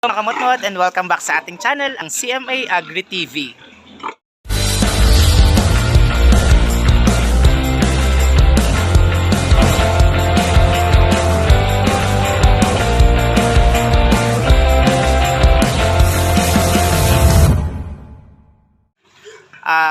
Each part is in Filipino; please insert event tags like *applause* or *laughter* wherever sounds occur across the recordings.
mga kamutmot and welcome back sa ating channel, ang CMA Agri TV.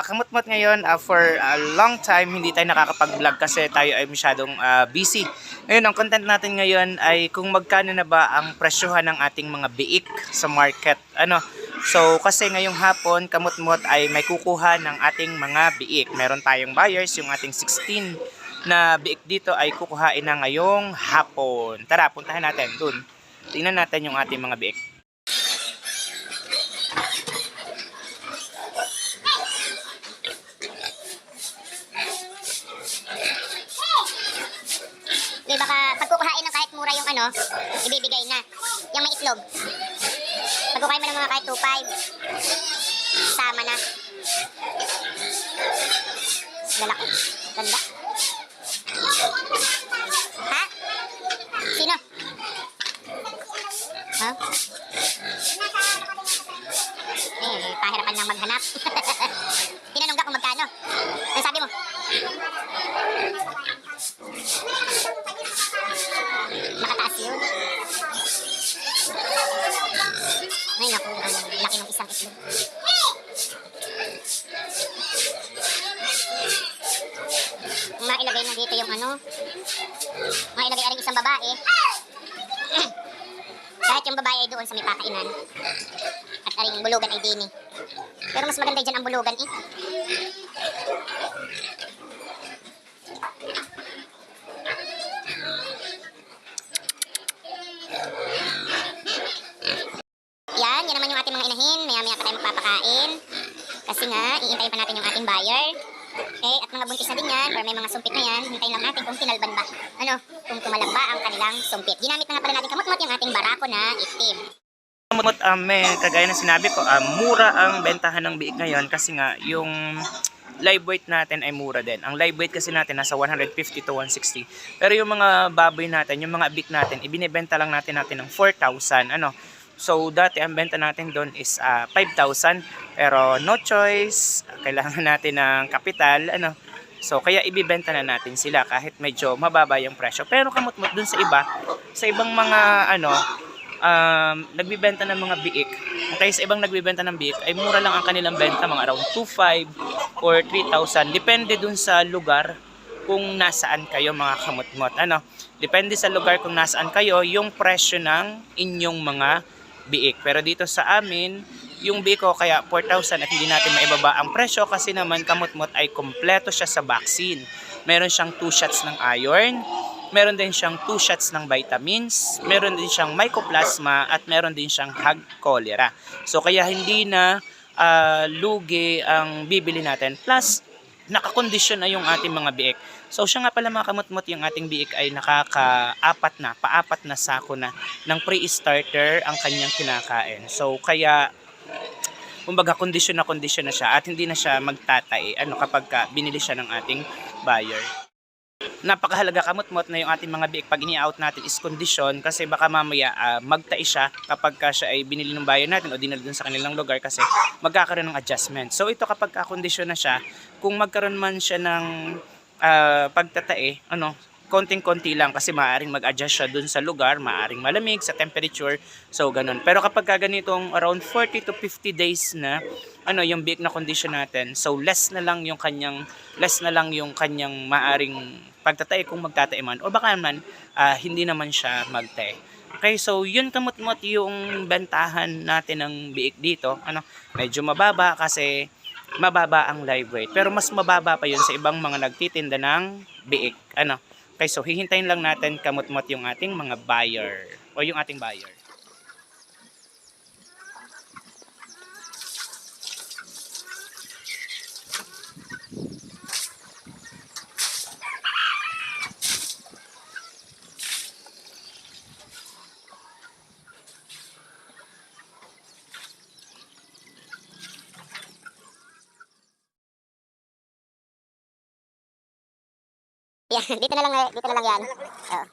Kamutmot ngayon ah, for a long time hindi tayo nakakapag-vlog kasi tayo ay masyadong ah, busy. Ngayon, ang content natin ngayon ay kung magkano na ba ang presyohan ng ating mga biik sa market. Ano? So, kasi ngayong hapon, kamutmot ay may kukuha ng ating mga biik. Meron tayong buyers, yung ating 16 na biik dito ay kukuhain na ngayong hapon. Tara, puntahan natin dun. Tingnan natin yung ating mga biik. Di baka pagkukuhain ng kahit mura yung ano, ibibigay na. Yung may itlog. Pagkukuhain mo ng mga kahit 2.5, sama na. Lalaki. Ganda. Ha? Sino? Ha? Eh, pahirapan nang maghanap. *laughs* dito yung ano. Mailagay aring isang babae. *coughs* Kahit yung babae ay doon sa may pakainan. At aring bulugan ay dini. Pero mas maganda dyan ang bulugan eh. Yan, yan naman yung ating mga inahin. Maya-maya pa tayo magpapakain. Kasi nga, iintayin pa natin yung ating buyer. Okay, at mga buntis na din yan, or may mga sumpit na yan, hintayin lang natin kung tinalban ba. Ano, kung kumalag ba ang kanilang sumpit. Ginamit na nga pala natin kamot-mot yung ating barako na itim. Kamot um, may kagaya ng sinabi ko, um, mura ang bentahan ng biik ngayon kasi nga yung live weight natin ay mura din. Ang live weight kasi natin nasa 150 to 160. Pero yung mga baboy natin, yung mga biik natin, ibinebenta lang natin natin ng 4,000. Ano? So dati ang benta natin doon is ah, 5,000 pero no choice, kailangan natin ng kapital, ano. So kaya ibibenta na natin sila kahit medyo mababa yung presyo. Pero kamot-mot dun sa iba, sa ibang mga ano, um, nagbibenta ng mga biik. Okay, sa ibang nagbibenta ng biik, ay mura lang ang kanilang benta, mga around 2,500 or 3,000. Depende dun sa lugar kung nasaan kayo mga kamutmot. Ano? Depende sa lugar kung nasaan kayo, yung presyo ng inyong mga biik. Pero dito sa amin, yung biik ko kaya 4,000 at hindi natin maibaba ang presyo kasi naman kamutmot ay kompleto siya sa vaccine. Meron siyang 2 shots ng iron, meron din siyang 2 shots ng vitamins, meron din siyang mycoplasma at meron din siyang hog cholera. So kaya hindi na ah, lugi ang bibili natin. Plus, nakakondisyon na yung ating mga biik. So siya nga pala mga kamutmot, yung ating biik ay nakaka-apat na, paapat na sako na ng pre-starter ang kanyang kinakain. So kaya kumbaga kondisyon na kondisyon na siya at hindi na siya magtatay ano kapag ka binili siya ng ating buyer napakahalaga kamot-mot na yung ating mga biik pag ini-out natin is kondisyon kasi baka mamaya ah, magtai siya kapag ka siya ay binili ng buyer natin o dinala dun sa kanilang lugar kasi magkakaroon ng adjustment. So ito kapag ka-kondisyon na siya, kung magkaroon man siya ng ah, pagtatae, ano, konting-konti lang kasi maaaring mag-adjust siya dun sa lugar, maaaring malamig sa temperature, so ganun. Pero kapag ka ganitong around 40 to 50 days na, ano, yung biik na condition natin, so less na lang yung kanyang, less na lang yung kanyang maaring pagtatay kung magtatay man, o baka naman, ah, hindi naman siya magtay. Okay, so yun kamot-mot yung bentahan natin ng biik dito. Ano, medyo mababa kasi mababa ang live weight. Pero mas mababa pa yun sa ibang mga nagtitinda ng biik. Ano, Okay, so hihintayin lang natin kamot-mot yung ating mga buyer o yung ating buyer. Yan, dito na lang, dito na lang yan. Oo.